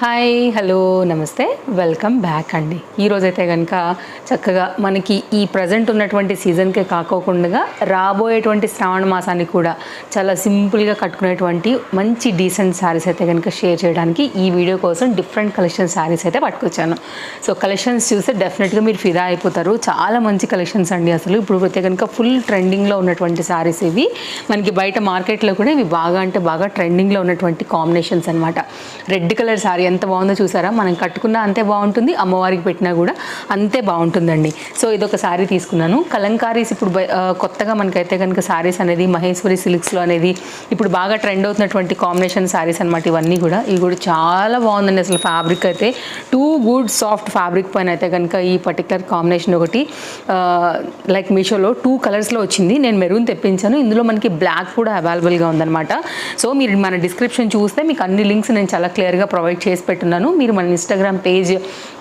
Hi hello నమస్తే. Welcome back అండి. ఈరోజైతే కనుక చక్కగా మనకి ఈ ప్రజెంట్ ఉన్నటువంటి సీజన్కే కాకోకుండా రాబోయేటువంటి శ్రావణ మాసానికి కూడా చాలా సింపుల్గా కట్టుకునేటువంటి మంచి డీసెంట్ శారీస్ అయితే కనుక షేర్ చేయడానికి ఈ వీడియో కోసం డిఫరెంట్ కలెక్షన్ శారీస్ అయితే పట్టుకొచ్చాను. సో కలెక్షన్స్ చూస్తే డెఫినెట్గా మీరు ఫిదా అయిపోతారు. చాలా మంచి కలెక్షన్స్ అండి అసలు. ఇప్పుడు అయితే కనుక ఫుల్ ట్రెండింగ్లో ఉన్నటువంటి శారీస్ ఇవి. మనకి బయట మార్కెట్లో కూడా ఇవి బాగా అంటే బాగా ట్రెండింగ్లో ఉన్నటువంటి కాంబినేషన్స్ అనమాట రెడ్ కలర్ శారీ ఎంత బాగుందో చూసారా? మనం కట్టుకున్నా అంతే బాగుంటుంది అమ్మవారికి పెట్టినా కూడా అంతే బాగుంటుందండి. సో ఇదొక శారీ తీసుకున్నాను. కలంకారీస్ ఇప్పుడు కొత్తగా మనకైతే కనుక శారీస్ అనేది మహేశ్వరి సిల్క్స్లో అనేది ఇప్పుడు బాగా ట్రెండ్ అవుతున్నటువంటి కాంబినేషన్ శారీస్ అనమాట ఇవన్నీ కూడా. ఇవి కూడా చాలా బాగుందండి అసలు ఫ్యాబ్రిక్ అయితే. టూ గుడ్ సాఫ్ట్ ఫ్యాబ్రిక్ పైన అయితే కనుక ఈ పర్టికులర్ కాంబినేషన్ ఒకటి లైక్ మీషోలో టూ కలర్స్లో వచ్చింది. నేను మెరూన్ తెప్పించాను. ఇందులో మనకి బ్లాక్ కూడా అవైలబుల్గా ఉందన్నమాట. సో మీరు మన డిస్క్రిప్షన్ చూస్తే మీకు అన్ని లింక్స్ నేను చాలా క్లియర్గా ప్రొవైడ్ చేసి పెట్టున్నాను. మీరు మన Instagram page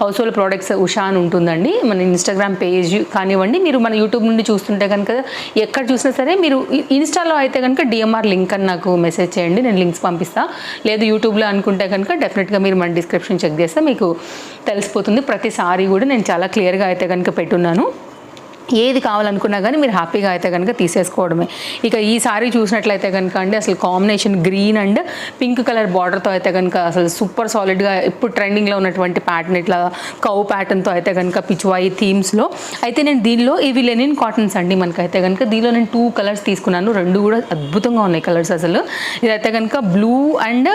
house hold products Usha అని ఉంటుందండి. మన ఇన్స్టాగ్రామ్ పేజ్ కానివ్వండి. మీరు మన యూట్యూబ్ నుండి చూస్తుంటే కనుక ఎక్కడ చూసినా సరే మీరు ఇన్స్టాలో అయితే కనుక డిఎంఆర్ లింక్ అని నాకు మెసేజ్ చేయండి. నేను లింక్స్ పంపిస్తా. లేదు యూట్యూబ్లో అనుకుంటే కనుక డెఫినెట్గా మీరు మన డిస్క్రిప్షన్ చెక్ చేస్తే మీకు తెలిసిపోతుంది. ప్రతిసారి కూడా నేను చాలా క్లియర్గా అయితే కనుక పెట్టున్నాను. ఏది కావాలనుకున్నా కానీ మీరు హ్యాపీగా అయితే కనుక తీసేసుకోవడమే. ఇక ఈ సారీ చూసినట్లయితే కనుక అండి అసలు combination green and pink colour బార్డర్తో అయితే కనుక అసలు సూపర్ సాలిడ్గా ఇప్పుడు ట్రెండింగ్లో ఉన్నటువంటి ప్యాటర్న్ ఇట్లా కౌ ప్యాటర్న్తో అయితే కనుక పిచ్వాయి థీమ్స్లో అయితే నేను దీనిలో ఇవి లెనిన్ కాటన్స్ అండి మనకైతే కనుక దీనిలో నేను టూ కలర్స్ తీసుకున్నాను. రెండు కూడా అద్భుతంగా ఉన్నాయి కలర్స్ అసలు. ఇదైతే కనుక బ్లూ అండ్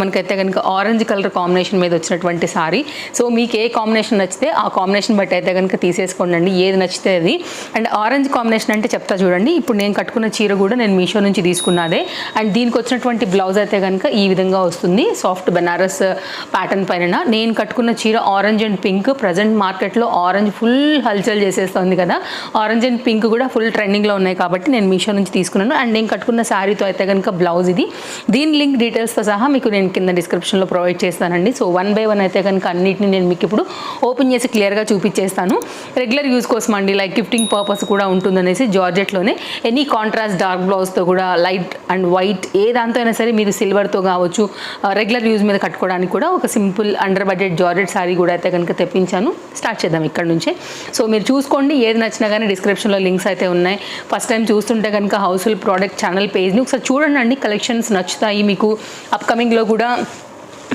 మనకైతే కనుక ఆరెంజ్ కలర్ కాంబినేషన్ మీద వచ్చినటువంటి సారీ. సో మీకు ఏ కాంబినేషన్ నచ్చితే ఆ కాంబినేషన్ బట్టి అయితే కనుక తీసేసుకోండి అండి. ఏది నచ్చితే అది అండ్ ఆరెంజ్ కాంబినేషన్ అంటే చెప్తా చూడండి. ఇప్పుడు నేను కట్టుకున్న చీర కూడా నేను మీషో నుంచి తీసుకున్నదే. అండ్ దీనికి వచ్చినటువంటి బ్లౌజ్ అయితే కనుక ఈ విధంగా వస్తుంది. సాఫ్ట్ బెనారస్ uh, ప్యాటర్న్ పైన నేను కట్టుకున్న చీర ఆరెంజ్ అండ్ పింక్. ప్రజెంట్ మార్కెట్లో ఆరెంజ్ ఫుల్ హల్చల్ చేసేస్తుంది కదా. ఆరెంజ్ అండ్ పింక్ కూడా ఫుల్ ట్రెండింగ్లో ఉన్నాయి కాబట్టి నేను మీషో నుంచి తీసుకున్నాను. అండ్ నేను కట్టుకున్న శారీతో అయితే కనుక బ్లౌజ్ ఇది. దీని లింక్ డీటెయిల్స్తో సహా మీకు నేను కింద డిస్క్రిప్షన్లో ప్రొవైడ్ చేస్తానండి. సో వన్ బై వన్ అయితే కనుక అన్నిటిని నేను మీకు ఇప్పుడు ఓపెన్ చేసి క్లియర్గా చూపించేస్తాను రెగ్యులర్ యూస్ కోసం అండి లైక్ గిఫ్టింగ్ పర్పస్ కూడా ఉంటుందనేసి జార్జెట్లోనే. ఎనీ కాంట్రాస్ట్ డార్క్ బ్లౌజ్తో కూడా లైట్ అండ్ వైట్ ఏ దాంతో అయినా సరే మీరు సిల్వర్తో కావచ్చు రెగ్యులర్ యూజ్ మీద కట్టుకోవడానికి కూడా ఒక simple under budget georgette sari కూడా అయితే కనుక తెప్పించాను. స్టార్ట్ చేద్దాం ఇక్కడ నుంచే. సో మీరు చూసుకోండి ఏది నచ్చినా కానీ డిస్క్రిప్షన్లో లింక్స్ అయితే ఉన్నాయి. ఫస్ట్ టైం చూస్తుంటే కనుక హౌస్ఫుల్ ప్రోడక్ట్ ఛానల్ పేజ్ని ఒకసారి చూడండి అండి. కలెక్షన్స్ నచ్చుతాయి మీకు. అప్కమింగ్లో కూడా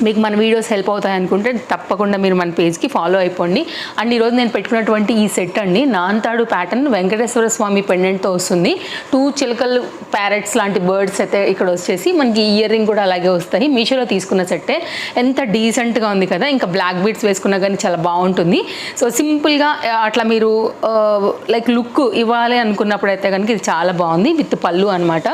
మీకు మన వీడియోస్ హెల్ప్ అవుతాయి అనుకుంటే తప్పకుండా మీరు మన పేజ్కి ఫాలో అయిపోండి. అండ్ ఈరోజు నేను పెట్టుకున్నటువంటి ఈ సెట్ అండి నాంతాడు ప్యాటర్న్ వెంకటేశ్వర స్వామి పెండెంట్తో వస్తుంది. టూ చిలకలు ప్యారెట్స్ లాంటి బర్డ్స్ అయితే ఇక్కడ వచ్చేసి మనకి ఇయర్ రింగ్ కూడా అలాగే వస్తాయి. మీషోలో తీసుకున్న సెట్టే ఎంత డీసెంట్గా ఉంది కదా ఇంకా బ్లాక్ బీట్స్ వేసుకున్నా కానీ చాలా బాగుంటుంది. సో సింపుల్గా అట్లా మీరు లైక్ లుక్ ఇవ్వాలి అనుకున్నప్పుడు అయితే కనుక ఇది చాలా బాగుంది విత్ పళ్ళు అనమాట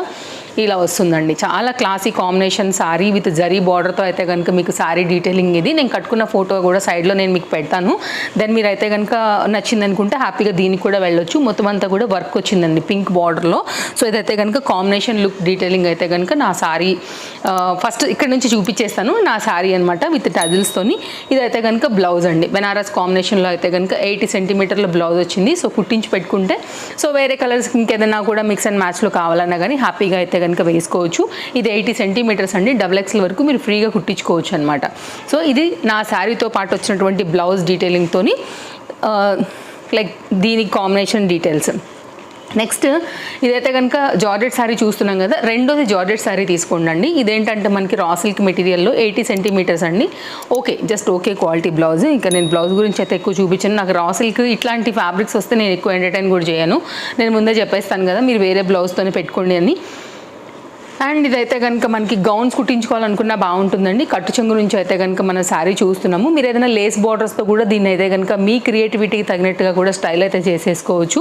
ఇలా వస్తుందండి. చాలా classy combination sari with zari బార్డర్తో అయితే కనుక మీకు శారీ డీటెయిలింగ్ ఇది. నేను కట్టుకున్న ఫోటో కూడా సైడ్లో నేను మీకు పెడతాను. దెన్ మీరు అయితే కనుక నచ్చింది అనుకుంటే హ్యాపీగా దీనికి కూడా వెళ్ళొచ్చు. మొత్తం అంతా కూడా వర్క్ వచ్చిందండి పింక్ బార్డర్లో సో ఇదైతే కనుక కాంబినేషన్ లుక్ డీటెయిలింగ్ అయితే కనుక నా సారీ ఫస్ట్ ఇక్కడ నుంచి చూపించేస్తాను. నా సారీ అనమాట విత్ టజిల్స్తోని ఇదైతే కనుక బ్లౌజ్ అండి. బెనారస్ కాంబినేషన్లో అయితే కనుక ఎయిటీ సెంటీమీటర్ల బ్లౌజ్ వచ్చింది. సో కుట్టించి పెట్టుకుంటే సో వేరే కలర్స్ ఇంకేదైనా కూడా మిక్స్ అండ్ మ్యాచ్లో కావాలన్నా కానీ హ్యాపీగా అయితే కనుక వేసుకోవచ్చు. ఇది ఎయిటీ సెంటీమీటర్స్ అండి. డబుల్ ఎక్స్ల వరకు మీరు ఫ్రీగా కుట్టించుకోవచ్చు అనమాట సో ఇది నా శారీతో పాటు వచ్చినటువంటి బ్లౌజ్ డీటెయిలింగ్తో లైక్ దీనికి కాంబినేషన్ డీటెయిల్స్ నెక్స్ట్ ఇదైతే కనుక జార్జెట్ శారీ చూస్తున్నాం కదా. రెండోది జార్జెట్ శారీ తీసుకోండి ఇదేంటంటే మనకి రా సిల్క్ మెటీరియల్లో ఎయిటీ సెంటీమీటర్స్ అండి. Okay just okay quality blouse ఇంకా నేను బ్లౌజ్ గురించి అయితే ఎక్కువ చూపించాను. నాకు రా సిల్క్ ఇట్లాంటి ఫ్యాబ్రిక్స్ వస్తే నేను ఎక్కువ ఎంటర్టైన్ కూడా చేయను. నేను ముందే చెప్పేస్తాను కదా మీరు వేరే బ్లౌజ్తోనే పెట్టుకోండి అని. అండ్ ఇదైతే కనుక మనకి గౌన్స్ కుట్టించుకోవాలనుకున్నా బాగుంటుందండి. కట్టు చెంగు నుంచి అయితే కనుక మన శారీ చూస్తున్నాము. మీరు ఏదైనా లేస్ బార్డర్స్తో కూడా దీన్ని అయితే కనుక మీ క్రియేటివిటీకి తగినట్టుగా కూడా స్టైల్ అయితే చేసేసుకోవచ్చు.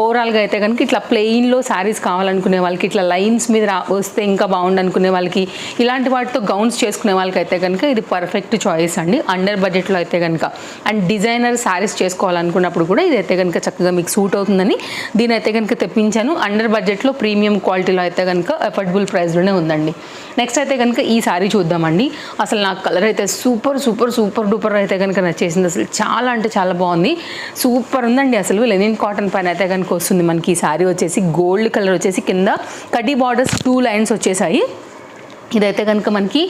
ఓవరాల్గా అయితే కనుక ఇట్లా ప్లెయిన్లో శారీస్ కావాలనుకునే వాళ్ళకి ఇట్లా లైన్స్ మీద వస్తే ఇంకా బాగుండు అనుకునే వాళ్ళకి ఇలాంటి వాటితో గౌన్స్ చేసుకునే వాళ్ళకి అయితే కనుక ఇది పర్ఫెక్ట్ చాయిస్ అండి. అండర్ బడ్జెట్లో అయితే కనుక అండ్ డిజైనర్ శారీస్ చేసుకోవాలనుకున్నప్పుడు కూడా ఇదైతే కనుక చక్కగా మీకు సూట్ అవుతుందని దీని అయితే కనుక తెప్పించాను. అండర్ బడ్జెట్లో ప్రీమియం క్వాలిటీలో అయితే కనుక అఫోర్డబుల్ ప్రైస్లోనే ఉందండి. నెక్స్ట్ అయితే కనుక ఈ సారీ చూద్దామండి. అసలు నాకు కలర్ అయితే సూపర్ సూపర్ సూపర్ డూపర్ అయితే కనుక నచ్చేసింది. అసలు చాలా అంటే చాలా బాగుంది. సూపర్ ఉందండి అసలు. లెనిన్ కాటన్ పైన అయితే కనుక వస్తుంది మనకి ఈ సారీ వచ్చేసి. గోల్డ్ కలర్ వచ్చేసి. కింద కడ్డీ బార్డర్స్ టూ లైన్స్ వచ్చేసాయి. ఇదైతే కనుక మనకి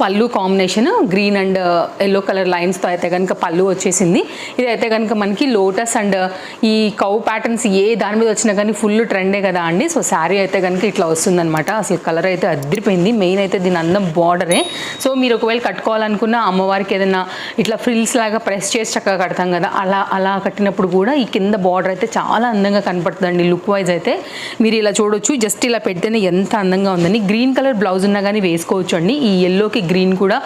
పళ్ళు combination green and uh, yellow colour లైన్స్తో అయితే కనుక పళ్ళు వచ్చేసింది. ఇదైతే కనుక మనకి లోటస్ అండ్ ఈ కౌ ప్యాటర్న్స్ ఏ దాని మీద వచ్చినా కానీ ఫుల్ ట్రెండే కదా అండి. సో శారీ అయితే కనుక ఇట్లా వస్తుందన్నమాట. అసలు కలర్ అయితే అదిరిపోయింది. మెయిన్ అయితే దీని అందం బార్డరే. సో మీరు ఒకవేళ కట్టుకోవాలనుకున్న అమ్మవారికి ఏదైనా ఇట్లా ఫ్రిల్స్ లాగా ప్రెస్ చేసి చక్కగా కడతాం కదా అలా అలా కట్టినప్పుడు కూడా ఈ కింద బార్డర్ అయితే చాలా అందంగా కనపడుతుందండి లుక్ వైజ్ అయితే. మీరు ఇలా చూడొచ్చు. జస్ట్ ఇలా పెడితేనే ఎంత అందంగా ఉందని గ్రీన్ కలర్ బ్లౌజ్ ఉన్నా కానీ వేసుకోవచ్చు అండి ఈ ఎల్లోకి గ్రీన్ కూడా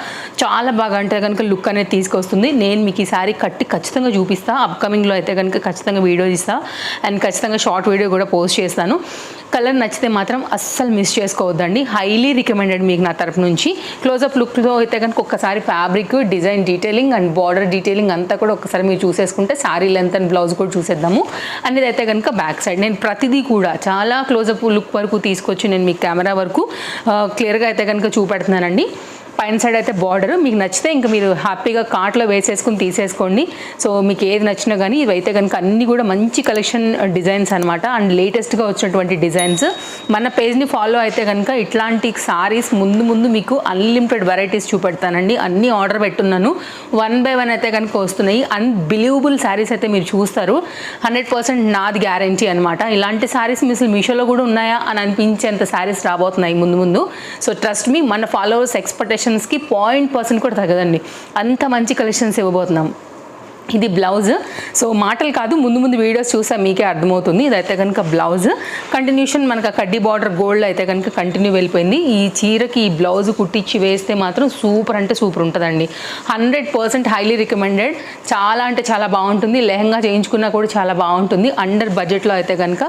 చాలా బాగా అంటే కనుక లుక్ అనేది తీసుకొస్తుంది. నేను మీకు ఈ శారీ కట్టి ఖచ్చితంగా చూపిస్తాను అప్కమింగ్లో అయితే కనుక ఖచ్చితంగా వీడియో ఇస్తాను అండ్ ఖచ్చితంగా షార్ట్ వీడియో కూడా పోస్ట్ చేస్తాను. కలర్ నచ్చితే మాత్రం అస్సలు మిస్ చేసుకోవద్దండి. హైలీ రికమెండెడ్ మీకు నా తరపు నుంచి. క్లోజప్ లుక్లో అయితే కనుక ఒక్కసారి fabric design detailing and border detailing అంతా కూడా ఒకసారి మీరు చూసేసుకుంటే శారీ లెంత్ అండ్ బ్లౌజ్ కూడా చూసేద్దాము. అనేది అయితే కనుక బ్యాక్ సైడ్ నేను ప్రతిదీ కూడా చాలా క్లోజప్ లుక్ వరకు తీసుకొచ్చి నేను మీ కెమెరా వరకు క్లియర్గా అయితే కనుక చూపెడుతున్నానండి. పైన సైడ్ అయితే బార్డర్. మీకు నచ్చితే ఇంకా మీరు హ్యాపీగా కార్ట్లో వేసేసుకుని తీసేసుకోండి. సో మీకు ఏది నచ్చినా కానీ ఇవైతే కనుక అన్ని కూడా మంచి కలెక్షన్ డిజైన్స్ అనమాట అండ్ లేటెస్ట్గా వచ్చినటువంటి డిజైన్స్. మన పేజ్ని ఫాలో అయితే కనుక ఇట్లాంటి సారీస్ ముందు ముందు మీకు అన్లిమిటెడ్ వెరైటీస్ చూపెడతానండి. అన్ని ఆర్డర్ పెట్టున్నాను. వన్ బై వన్ అయితే కనుక వస్తున్నాయి. అన్బిలీవబుల్ శారీస్ అయితే మీరు చూస్తారు. హండ్రెడ్ పర్సెంట్ నాది గ్యారంటీ అనమాట ఇలాంటి శారీస్ మీ మీషోలో కూడా ఉన్నాయా అని అనిపించేంత శారీస్ రాబోతున్నాయి ముందు ముందు. సో ట్రస్ట్ మీ మన ఫాలోవర్స్ కలెక్షన్స్కి పాయింట్ పర్సెంట్ కూడా తగ్గదండి. అంత మంచి కలెక్షన్స్ ఇవ్వబోతున్నాం. ఇది బ్లౌజ్. సో మాటలు కాదు ముందు ముందు వీడియోస్ చూసా మీకే అర్థమవుతుంది. ఇదైతే కనుక బ్లౌజ్. కంటిన్యూషన్ మనకు కడ్డీ బార్డర్ గోల్డ్ అయితే కనుక కంటిన్యూ వెళ్ళిపోయింది. ఈ చీరకి ఈ బ్లౌజ్ కుట్టించి వేస్తే మాత్రం సూపర్ అంటే సూపర్ ఉంటుందండి. హండ్రెడ్ పర్సెంట్ హైలీ రికమెండెడ్ చాలా అంటే చాలా బాగుంటుంది. లెహంగా చేయించుకున్నా కూడా చాలా బాగుంటుంది. అండర్ బడ్జెట్లో అయితే కనుక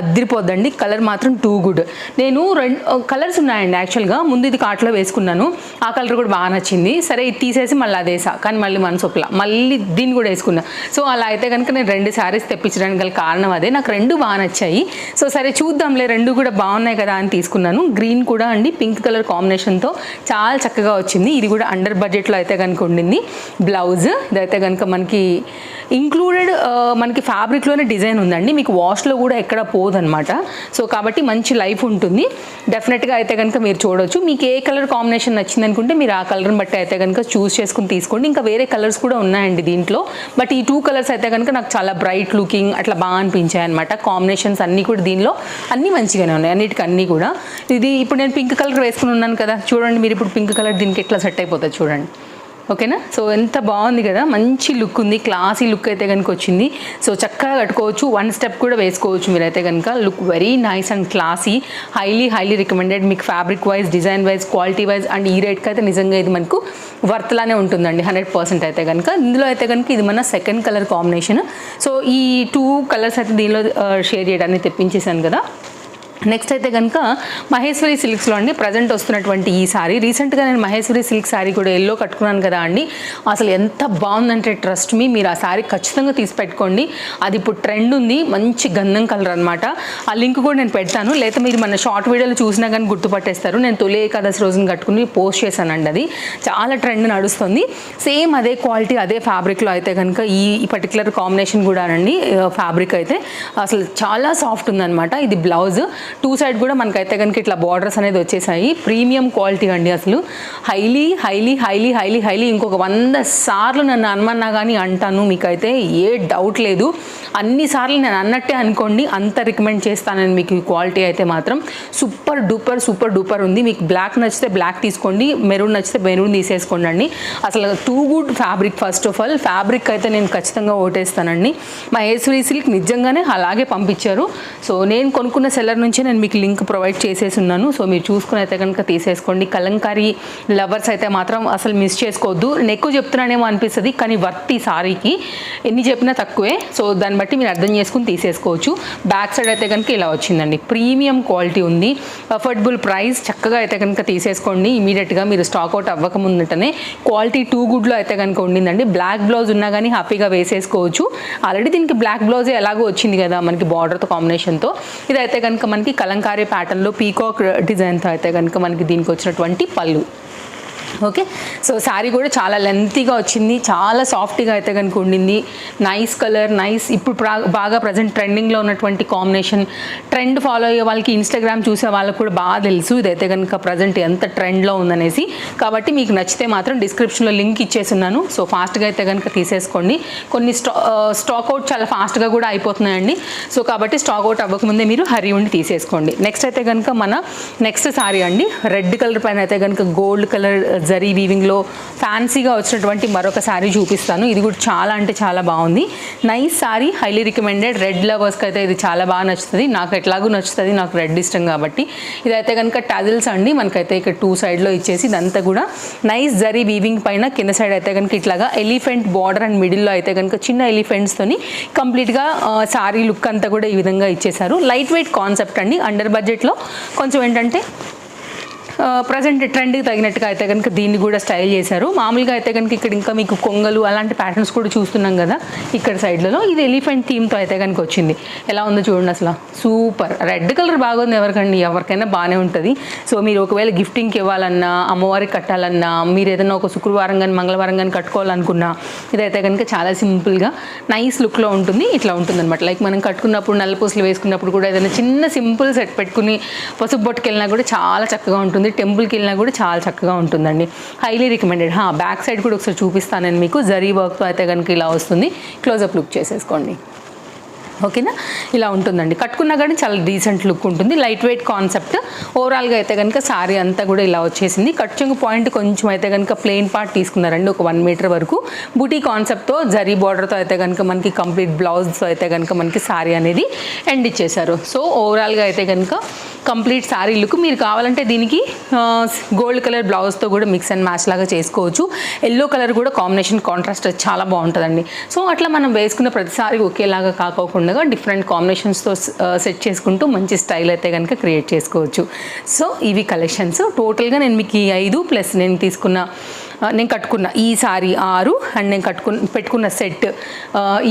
అద్దరిపోద్దండి. కలర్ మాత్రం టూ గుడ్ నేను రెండు కలర్స్ ఉన్నాయండి యాక్చువల్గా ముందు ఇది కాట్లో వేసుకున్నాను. ఆ కలర్ కూడా బాగా నచ్చింది. సరే ఇది తీసేసి మళ్ళీ అదేసా. కానీ మళ్ళీ మనసొప్పలా మళ్ళీ దీన్ని కూడా వేసుకున్నా. సో అలా అయితే కనుక నేను రెండు శారీస్ తెప్పించడానికి గల కారణం అదే. నాకు రెండు బాగా నచ్చాయి. సో సరే చూద్దాంలే రెండు కూడా బాగున్నాయి కదా అని తీసుకున్నాను. గ్రీన్ కూడా అండి పింక్ కలర్ కాంబినేషన్తో చాలా చక్కగా వచ్చింది. ఇది కూడా అండర్ బడ్జెట్లో అయితే కనుక ఉండింది. బ్లౌజ్ ఇదైతే కనుక మనకి ఇంక్లూడెడ్ మనకి ఫ్యాబ్రిక్లోనే డిజైన్ ఉందండి. మీకు వాష్లో కూడా ఎక్కడ పోదనమాట సో కాబట్టి మంచి లైఫ్ ఉంటుంది. డెఫినెట్గా అయితే కనుక మీరు చూడొచ్చు. మీకు ఏ కలర్ కాంబినేషన్ నచ్చింది అనుకుంటే మీరు ఆ కలర్ని బట్టి అయితే కనుక చూస్ చేసుకుని తీసుకోండి. ఇంకా వేరే కలర్స్ కూడా ఉన్నాయండి దీంట్లో. బట్ ఈ టూ కలర్స్ అయితే కనుక నాకు చాలా బ్రైట్ లుకింగ్ అట్లా బాగా అనిపించాయి అనమాట కాంబినేషన్స్ అన్నీ కూడా దీనిలో అన్నీ మంచిగానే ఉన్నాయి. అన్నిటికీ అన్నీ కూడా. ఇది ఇప్పుడు నేను పింక్ కలర్ వేసుకుని ఉన్నాను కదా. చూడండి మీరు ఇప్పుడు పింక్ కలర్ దీనికి ఎట్లా సెట్ అయిపోతుంది చూడండి. ఓకేనా? సో ఎంత బాగుంది కదా? మంచి లుక్ ఉంది. క్లాసీ లుక్ అయితే కనుక వచ్చింది. సో చక్కగా కట్టుకోవచ్చు. వన్ స్టెప్ కూడా వేసుకోవచ్చు మీరైతే కనుక look very nice and classy. Highly highly recommended. మీకు fabric wise design wise quality wise and ఈ రేట్కి అయితే నిజంగా ఇది మనకు వర్త్లానే ఉంటుందండి. హండ్రెడ్ పర్సెంట్ అయితే కనుక ఇందులో అయితే కనుక ఇది మన సెకండ్ కలర్ కాంబినేషన్. సో ఈ టూ కలర్స్ అయితే దీనిలో షేర్ చేయడానికి తెప్పించేసాను కదా. నెక్స్ట్ అయితే కనుక మహేశ్వరి సిల్క్స్లో అండి ప్రజెంట్ వస్తున్నటువంటి ఈ సారీ రీసెంట్గా నేను మహేశ్వరి సిల్క్ సారీ కూడా ఎల్లో కట్టుకున్నాను కదా అండి. అసలు ఎంత బాగుందంటే ట్రస్ట్ మీ మీరు ఆ సారీ ఖచ్చితంగా తీసి పెట్టుకోండి. అది ఇప్పుడు ట్రెండ్ ఉంది మంచి గంధం కలర్ అనమాట ఆ లింక్ కూడా నేను పెడతాను. లేదా మీరు మన షార్ట్ వీడియోలు చూసినా కానీ గుర్తుపట్టేస్తారు. నేను తొలి ఏకాదశి రోజున కట్టుకుని పోస్ట్ చేశానండి అది. చాలా ట్రెండ్ నడుస్తుంది. సేమ్ అదే క్వాలిటీ అదే ఫ్యాబ్రిక్లో అయితే కనుక ఈ పర్టికులర్ కాంబినేషన్ కూడా అండి ఫ్యాబ్రిక్ అయితే. అసలు చాలా సాఫ్ట్ ఉందన్నమాట. ఇది బ్లౌజ్ టూ సైడ్ కూడా మనకైతే కనుక ఇట్లా బార్డర్స్ అనేది వచ్చేసాయి. ప్రీమియం క్వాలిటీ అండి అసలు. Highly highly highly highly highly ఇంకొక వంద సార్లు నన్ను అనమన్నా కానీ అంటాను. మీకైతే ఏ డౌట్ లేదు. అన్నిసార్లు నేను అన్నట్టే అనుకోండి అంత రికమెండ్ చేస్తానని మీకు ఈ క్వాలిటీ అయితే మాత్రం. సూపర్ డూపర్ సూపర్ డూపర్ ఉంది. మీకు బ్లాక్ నచ్చితే బ్లాక్ తీసుకోండి. మెరూన్ నచ్చితే మెరూన్ తీసేసుకోండి అండి. అసలు too good fabric first of all fabric అయితే నేను ఖచ్చితంగా ఓటేస్తానండి. మా ఏసురీ సిల్క్ నిజంగానే అలాగే పంపించారు. సో నేను కొనుక్కున్న సెల్లర్ నుంచి నేను మీకు లింక్ ప్రొవైడ్ చేసేసి ఉన్నాను. సో మీరు చూసుకుని అయితే కనుక తీసేసుకోండి. కలంకారీ లవర్స్ అయితే మాత్రం అసలు మిస్ చేసుకోవద్దు. నేను ఎక్కువ చెప్తున్నానేమో అనిపిస్తుంది కానీ వర్త్ ఈ సారీకి ఎన్ని చెప్పినా తక్కువే. సో దాన్ని బట్టి మీరు అర్థం చేసుకుని తీసేసుకోవచ్చు. బ్యాక్ సైడ్ అయితే కనుక ఇలా వచ్చిందండి. ప్రీమియం క్వాలిటీ ఉంది. అఫోర్డబుల్ ప్రైస్ చక్కగా అయితే కనుక తీసేసుకోండి. ఇమీడియట్గా మీరు స్టాక్ అవుట్ క్వాలిటీ టూ గుడ్లో అయితే కనుక ఉండిందండి. బ్లాక్ బ్లౌజ్ ఉన్నా కానీ హ్యాపీగా వేసేసుకోవచ్చు. ఆల్రెడీ దీనికి బ్లాక్ బ్లౌజే ఎలాగో వచ్చింది కదా మనకి బార్డర్తో కాంబినేషన్తో. ఇదైతే కనుక మనకి కలంకారీ ప్యాటర్న్లో పీకాక్ డిజైన్తో అయితే కనుక మనకి దీనికి వచ్చినటువంటి పళ్ళు. ఓకే? సో శారీ కూడా చాలా లెంతీగా వచ్చింది. చాలా సాఫ్ట్గా అయితే కనుక ఉండింది. నైస్ కలర్ నైస్ ఇప్పుడు ప్రా- బాగా ప్రజెంట్ ట్రెండింగ్లో ఉన్నటువంటి కాంబినేషన్ ట్రెండ్ ఫాలో అయ్యే వాళ్ళకి ఇన్స్టాగ్రామ్ చూసే వాళ్ళకి కూడా బాగా తెలుసు. ఇదైతే కనుక ప్రజెంట్ ఎంత ట్రెండ్లో ఉందనేసి. కాబట్టి మీకు నచ్చితే మాత్రం డిస్క్రిప్షన్లో లింక్ ఇచ్చేసున్నాను సో ఫాస్ట్గా అయితే కనుక తీసేసుకోండి. కొన్ని స్టా స్టాక్ అవుట్ చాలా ఫాస్ట్గా కూడా అయిపోతున్నాయండి. సో కాబట్టి స్టాక్ అవుట్ అవ్వకముందే మీరు హరి ఉండి తీసేసుకోండి. నెక్స్ట్ అయితే కనుక మన నెక్స్ట్ సారీ అండి. రెడ్ కలర్ పైన అయితే కనుక గోల్డ్ కలర్ జరీ వీవింగ్లో ఫ్యాన్సీగా వచ్చినటువంటి మరొక శారీ చూపిస్తాను. ఇది కూడా చాలా అంటే చాలా బాగుంది. Nice sari highly recommended. Red లవర్స్కి అయితే ఇది చాలా బాగా నచ్చుతుంది. నాకు ఎట్లాగూ నచ్చుతుంది. నాకు రెడ్ ఇష్టం కాబట్టి. ఇదైతే కనుక టజిల్స్ అండి. మనకైతే ఇక్కడ టూ సైడ్లో ఇచ్చేసి ఇదంతా కూడా నైస్ జరీ వీవింగ్ పైన కింద సైడ్ అయితే కనుక ఇట్లాగా ఎలిఫెంట్ బార్డర్ అండ్ మిడిల్లో అయితే కనుక చిన్న ఎలిఫెంట్స్తోని కంప్లీట్గా శారీ లుక్ అంతా కూడా ఈ విధంగా ఇచ్చేసారు లైట్ వెయిట్ కాన్సెప్ట్ అండి. అండర్ బడ్జెట్లో కొంచెం ఏంటంటే ప్రజెంట్ ట్రెండ్కి తగినట్టుగా అయితే కనుక దీన్ని కూడా స్టైల్ చేశారు. మామూలుగా అయితే కనుక ఇక్కడ ఇంకా మీకు కొంగలు అలాంటి ప్యాటర్న్స్ కూడా చూస్తున్నాం కదా ఇక్కడ సైడ్లలో ఇది ఎలిఫెంట్ థీమ్తో అయితే కనుక వచ్చింది. ఎలా ఉందో చూడండి అసలు. సూపర్ రెడ్ కలర్ బాగుంది ఎవరికండి. ఎవరికైనా బాగానే ఉంటుంది. సో మీరు ఒకవేళ గిఫ్టింగ్కి ఇవ్వాలన్నా అమ్మవారికి కట్టాలన్నా మీరు ఏదైనా ఒక శుక్రవారం కానీ మంగళవారం కానీ కట్టుకోవాలనుకున్నా ఇదైతే కనుక చాలా సింపుల్గా నైస్ లుక్లో ఉంటుంది. ఇట్లా ఉంటుంది లైక్ మనం కట్టుకున్నప్పుడు నల్లపూసలు వేసుకున్నప్పుడు కూడా ఏదైనా చిన్న సింపుల్ సెట్ పెట్టుకుని పసుపు బొట్టుకెళ్ళినా కూడా చాలా చక్కగా ఉంటుంది. టెంపుల్కి వెళ్ళినా కూడా చాలా చక్కగా ఉంటుందండి. హైలీ రికమెండెడ్ హా బ్యాక్ సైడ్ కూడా ఒకసారి చూపిస్తాను నేను మీకు. జరీ వర్క్తో అయితే కనుక ఇలా వస్తుంది. క్లోజప్ లుక్ చేసేసుకోండి. ఓకేనా? ఇలా ఉంటుందండి. కట్టుకున్నా కానీ చాలా డీసెంట్ లుక్ ఉంటుంది. లైట్ వెయిట్ కాన్సెప్ట్ ఓవరాల్గా అయితే కనుక సారీ అంతా కూడా ఇలా వచ్చేసింది. కట్చింగ్ పాయింట్ కొంచెం అయితే కనుక ప్లెయిన్ పార్ట్ తీసుకున్నారండి. ఒక వన్ మీటర్ వరకు. బూటీ కాన్సెప్ట్తో జరీ బార్డర్తో అయితే కనుక మనకి కంప్లీట్ బ్లౌజ్తో అయితే కనుక మనకి సారీ అనేది ఎండ్ ఇచ్చేసారు సో ఓవరాల్గా అయితే కనుక కంప్లీట్ శారీ లుక్. మీరు కావాలంటే దీనికి గోల్డ్ కలర్ బ్లౌజ్తో కూడా మిక్స్ అండ్ మ్యాచ్ లాగా చేసుకోవచ్చు. ఎల్లో కలర్ కూడా కాంబినేషన్ కాంట్రాస్ట్ చాలా బాగుంటుందండి. సో అట్లా మనం వేసుకున్న ప్రతిసారి ఒకేలాగా కాకోకుండా డిఫరెంట్ కాంబినేషన్స్తో సెట్ చేసుకుంటూ మంచి స్టైల్ అయితే కనుక క్రియేట్ చేసుకోవచ్చు. సో ఇవి కలెక్షన్స్ టోటల్గా నేను మీకు ఈ ఐదు ప్లస్ నేను తీసుకున్న నేను కట్టుకున్న ఈ సారీ ఆరు అండ్ నేను కట్టుకున్న పెట్టుకున్న సెట్.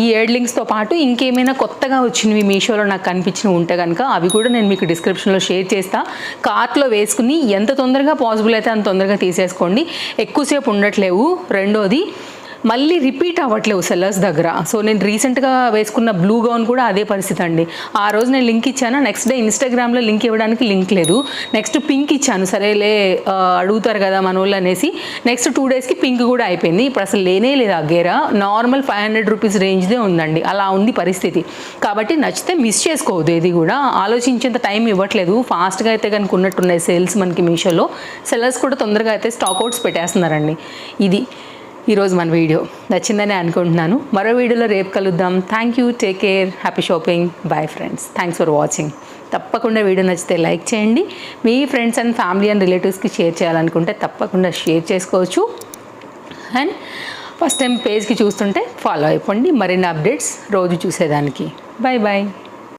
ఈ ఎయిర్లింగ్స్తో పాటు ఇంకేమైనా కొత్తగా వచ్చినవి మీషోలో నాకు కనిపించినవి ఉంటే కనుక అవి కూడా నేను మీకు డిస్క్రిప్షన్లో షేర్ చేస్తా. కార్ట్లో వేసుకుని ఎంత తొందరగా పాసిబుల్ అయితే అంత తొందరగా తీసేసుకోండి. ఎక్కువసేపు ఉండట్లేవు. రెండోది మళ్ళీ రిపీట్ అవ్వట్లేవు సెల్లర్స్ దగ్గర. సో నేను రీసెంట్గా వేసుకున్న బ్లూ గౌన్ కూడా అదే పరిస్థితి అండి. ఆ రోజు నేను లింక్ ఇచ్చాను? నెక్స్ట్ డే ఇన్స్టాగ్రామ్లో లింక్ ఇవ్వడానికి లింక్ లేదు. నెక్స్ట్ పింక్ ఇచ్చాను. సరేలే అడుగుతారు కదా మన వాళ్ళు అనేసి నెక్స్ట్ టూ డేస్కి పింక్ కూడా అయిపోయింది. ఇప్పుడు అసలు లేనే లేదు ఆ గేర. నార్మల్ ఫైవ్ హండ్రెడ్ రూపీస్ రేంజ్దే ఉందండి. అలా ఉంది పరిస్థితి. కాబట్టి నచ్చితే మిస్ చేసుకోవద్దు ఇది కూడా. ఆలోచించేంత టైం ఇవ్వట్లేదు. ఫాస్ట్గా అయితే కనుక ఉన్నట్టున్నాయి సేల్స్ మనకి మీషోలో. సెల్లర్స్ కూడా తొందరగా అయితే స్టాక్ అవుట్స్ పెట్టేస్తున్నారండి. ఇది ఈరోజు మన వీడియో నచ్చిందని అనుకుంటున్నాను. మరో వీడియోలో రేపు కలుద్దాం. Thank you take care happy shopping bye friends thanks for watching తప్పకుండా వీడియో నచ్చితే లైక్ చేయండి. మీ ఫ్రెండ్స్ అండ్ ఫ్యామిలీ అండ్ రిలేటివ్స్కి షేర్ చేయాలనుకుంటే తప్పకుండా షేర్ చేసుకోవచ్చు. అండ్ ఫస్ట్ టైం పేజ్కి చూస్తుంటే ఫాలో అయిపోండి. మరిన్ని అప్డేట్స్ రోజు చూసేదానికి. Bye bye